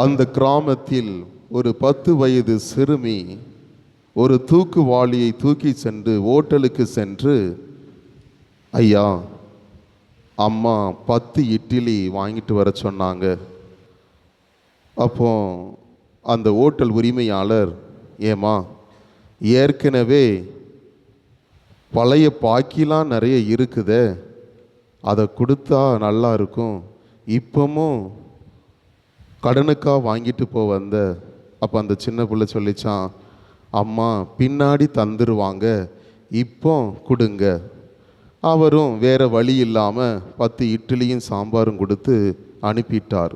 அந்த கிராமத்தில் ஒரு பத்து வயது சிறுமி ஒரு தூக்குவாளியை தூக்கி சென்று ஓட்டலுக்கு சென்று ஐயா அம்மா பத்து இட்லி வாங்கிட்டு வர சொன்னாங்க. அப்போ அந்த ஓட்டல் உரிமையாளர் ஏமா ஏற்கனவே பழைய பாக்கிலாம் நிறைய இருக்குதே அதை கொடுத்தா நல்லா இருக்கும். இப்போமும் கடனுக்காக வாங்கிட்டு போ வந்த. அப்போ அந்த சின்ன பிள்ளை சொல்லிச்சான் அம்மா பின்னாடி தந்துருவாங்க இப்போ கொடுங்க. அவரும் வேறு வழி இல்லாமல் பத்து இட்லியும் சாம்பாரும் கொடுத்து அனுப்பிட்டார்.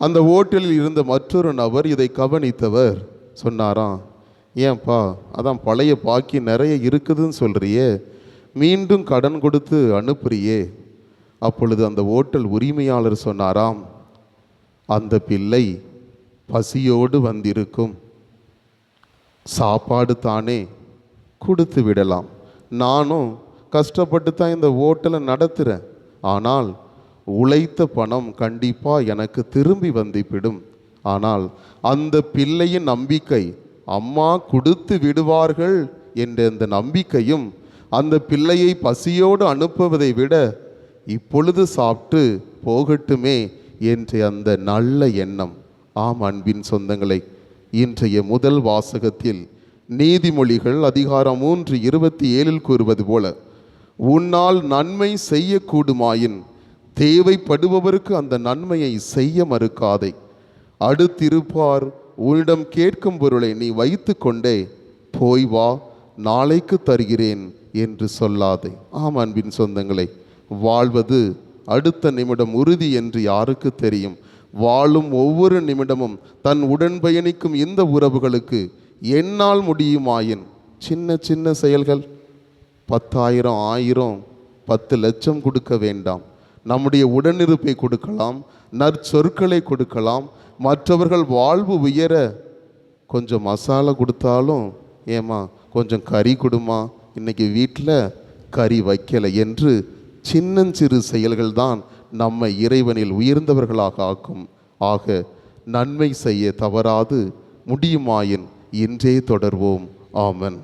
அந்த ஓட்டலில் இருந்த மற்றொரு நபர் இதை கவனித்தவர். சொன்னாராம் ஏன்பா அதான் பழைய பாக்கி நிறைய இருக்குதுன்னு சொல்கிறியே மீண்டும் கடன் கொடுத்து அனுப்புறியே. அப்பொழுது அந்த ஓட்டல் உரிமையாளர் சொன்னாராம் அந்த பிள்ளை பசியோடு வந்திருக்கும். சாப்பாடு தானே கொடுத்து விடலாம். நானும் கஷ்டப்பட்டு தான் இந்த ஓட்டலை நடத்துகிறேன் ஆனால் உழைத்த பணம் கண்டிப்பாக எனக்கு திரும்பி வந்துவிடும். ஆனால் அந்த பிள்ளையின் நம்பிக்கை அம்மா கொடுத்து விடுவார்கள் என்ற அந்த நம்பிக்கையும் அந்த பிள்ளையை பசியோடு அனுப்புவதை விட இப்பொழுது சாப்பிட்டு போகட்டுமே என்ற அந்த நல்ல எண்ணம் ஆம் அன்பின் சொந்தங்களை இன்றைய முதல் வாசகத்தில் நீதிமொழிகள் அதிகாரம் மூன்று இருபத்தி ஏழில் கூறுவது போல உன்னால் நன்மை செய்யக்கூடுமாயின் தேவைப்படுபவருக்கு அந்த நன்மையை செய்ய மறுக்காதே. அடுத்திருப்பார் உன்னிடம் கேட்கும் பொருளை நீ வைத்து கொண்டே போய் வா நாளைக்கு தருகிறேன் என்று சொல்லாதே. ஆம் அன்பின் சொந்தங்களை வாழ்வது அடுத்த நிமிடம் உறுதி என்று யாருக்கு தெரியும்? வாழும் ஒவ்வொரு நிமிடமும் தன் உடன் பயணிக்கும் இந்த உறவுகளுக்கு என்னால் முடியுமாயின்? சின்ன சின்ன செயல்கள். பத்தாயிரம் ஆயிரம் பத்து லட்சம் கொடுக்க வேண்டாம். நம்முடைய உடனிருப்பை கொடுக்கலாம் நற்சொற்களை கொடுக்கலாம். மற்றவர்கள் வாழ்வு உயர கொஞ்சம் மசாலா கொடுத்தாலும் ஏமா கொஞ்சம் கறி கொடுமா? இன்னைக்கு வீட்டில் கறி வைக்கலை என்று சின்னஞ்சிறு செயல்கள் தான் நம்மை இறைவனில் உயர்ந்தவர்களாக ஆக்கும். ஆக நன்மை செய்ய தவறாது முடியுமாயின் இன்றே தொடர்வோம். ஆமன்.